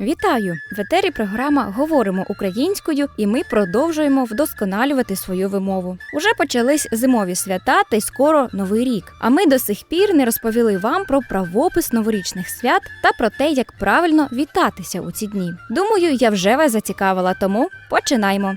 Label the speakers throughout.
Speaker 1: Вітаю! В етері програма Говоримо українською, і ми продовжуємо вдосконалювати свою вимову. Уже почались зимові свята та й скоро новий рік. А ми до сих пір не розповіли вам про правопис новорічних свят та про те, як правильно вітатися у ці дні. Думаю, я вже вас зацікавила, тому починаймо.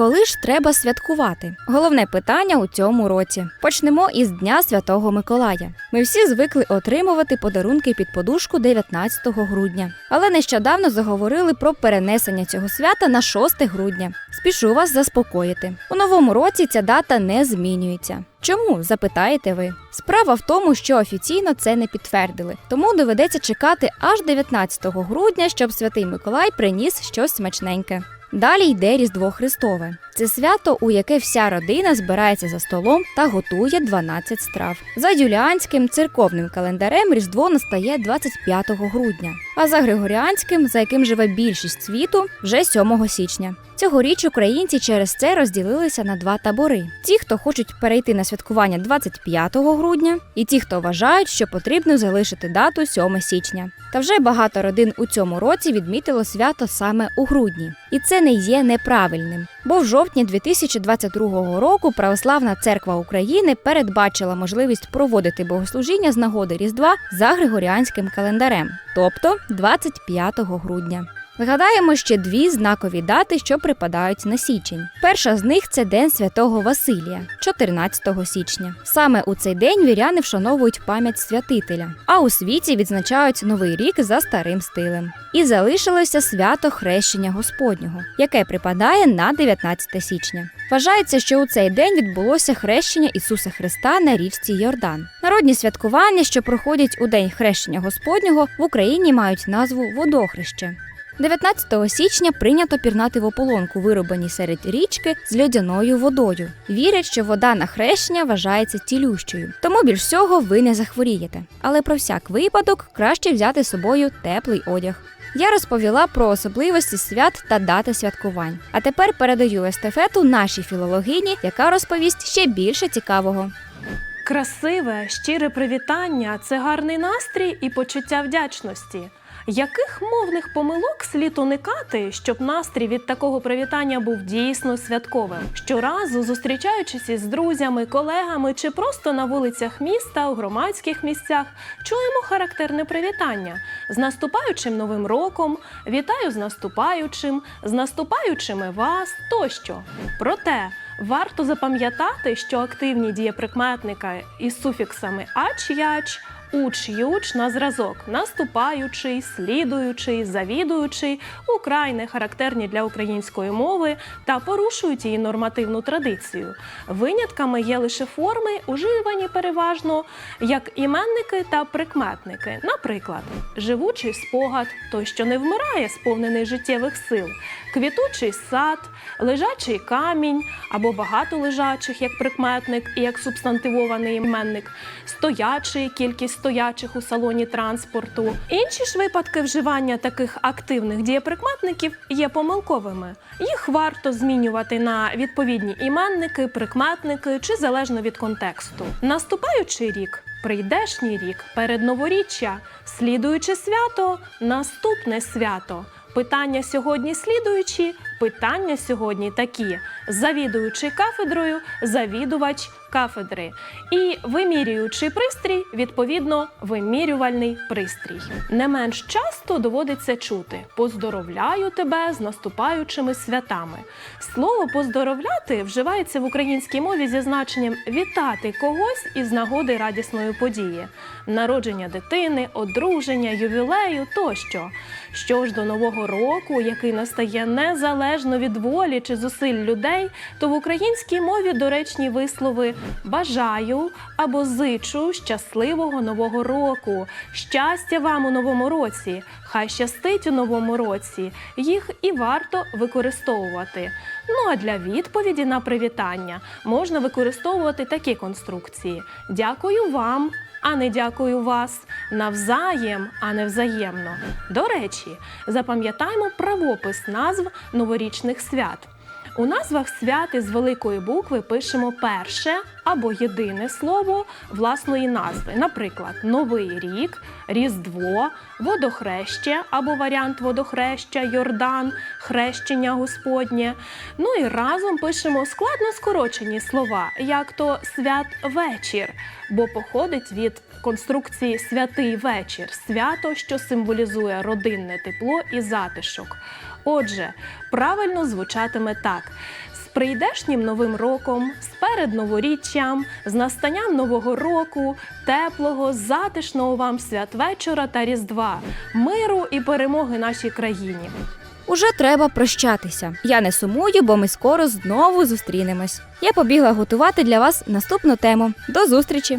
Speaker 1: Коли ж треба святкувати? Головне питання у цьому році. Почнемо із Дня Святого Миколая. Ми всі звикли отримувати подарунки під подушку 19 грудня. Але нещодавно заговорили про перенесення цього свята на 6 грудня. Спішу вас заспокоїти. У новому році ця дата не змінюється. Чому запитаєте ви? Справа в тому, що офіційно це не підтвердили, тому доведеться чекати аж 19 грудня, щоб святий Миколай приніс щось смачненьке. Далі йде Різдво Христове. Це свято, у яке вся родина збирається за столом та готує 12 страв. За юліанським церковним календарем Різдво настає 25 грудня, а за григоріанським, за яким живе більшість світу, вже 7 січня. Цьогоріч українці через це розділилися на два табори: ті, хто хочуть перейти на святкування 25 грудня, і ті, хто вважають, що потрібно залишити дату 7 січня. Та вже багато родин у цьому році відмітило свято саме у грудні, і це не є неправильним. Бо в жовтні 2022 року Православна церква України передбачила можливість проводити богослужіння з нагоди Різдва за григоріанським календарем, тобто 25 грудня. Згадаємо ще дві знакові дати, що припадають на січень. Перша з них це День Святого Василія, 14 січня. Саме у цей день віряни вшановують пам'ять святителя, а у світі відзначають новий рік за старим стилем. І залишилося свято Хрещення Господнього, яке припадає на 19 січня. Вважається, що у цей день відбулося хрещення Ісуса Христа на річці Йордан. Народні святкування, що проходять у день хрещення Господнього, в Україні мають назву водохреще. 19 січня прийнято пірнати в ополонку, виробленій серед річки з льодяною водою. Вірять, що вода на хрещення вважається цілющою, тому більш всього ви не захворієте. Але про всяк випадок краще взяти з собою теплий одяг. Я розповіла про особливості свят та дати святкувань. А тепер передаю естафету нашій філологині, яка розповість ще більше цікавого.
Speaker 2: Красиве, щире привітання це гарний настрій і почуття вдячності. Яких мовних помилок слід уникати, щоб настрій від такого привітання був дійсно святковим? Щоразу зустрічаючись із друзями, колегами чи просто на вулицях міста, у громадських місцях, чуємо характерне привітання з наступаючим новим роком, вітаю з наступаючим, з наступаючими вас тощо. Проте варто запам'ятати, що активні дієприкметника із суфіксами ач яч Уч юч на зразок наступаючий, слідуючий, завідуючий украй не характерні для української мови та порушують її нормативну традицію. Винятками є лише форми, уживані переважно як іменники та прикметники. Наприклад, живучий спогад той, що не вмирає, сповнений життєвих сил, квітучий сад, лежачий камінь або багато лежачих як прикметник і як субстантивований іменник, стоячий кількість стоячих у салоні транспорту. Інші ж випадки вживання таких активних дієприкметників є помилковими. Їх варто змінювати на відповідні іменники, прикметники чи залежно від контексту. Наступаючий рік. Прийдешній рік перед новоріччя, слідуюче свято, наступне свято. Питання сьогодні слідуючі, питання сьогодні такі: завідуючий кафедрою, завідувач кафедри. І вимірюючий пристрій, відповідно, вимірювальний пристрій. Не менш часто доводиться чути: поздоровляю тебе з наступаючими святами. Слово поздоровляти вживається в українській мові зі значенням вітати когось із нагоди радісної події, народження дитини, одруження, ювілею тощо. Що ж до нового року, який настає незалежно від волі чи зусиль людей, то в українській мові доречні вислови бажаю або зичу щасливого нового року, щастя вам у новому році, хай щастить у новому році. Їх і варто використовувати. Ну а для відповіді на привітання можна використовувати такі конструкції: Дякую вам. А не дякую вас навзаєм, а не взаємно. До речі, запам'ятаймо правопис назв новорічних свят. У назвах свят із великої букви пишемо перше або єдине слово власної назви. Наприклад, Новий рік, Різдво, водохреще або варіант водохреща, Йордан, хрещення Господнє. Ну і разом пишемо складно скорочені слова, як то святвечір, бо походить від конструкції святий вечір, свято, що символізує родинне тепло і затишок. Отже, правильно звучатиме так: з прийдешнім новим роком, з передноворіччям, з настанням нового року, теплого, затишного вам святвечора та Різдва, миру і перемоги нашій країні.
Speaker 1: Уже треба прощатися. Я не сумую, бо ми скоро знову зустрінемось. Я побігла готувати для вас наступну тему. До зустрічі!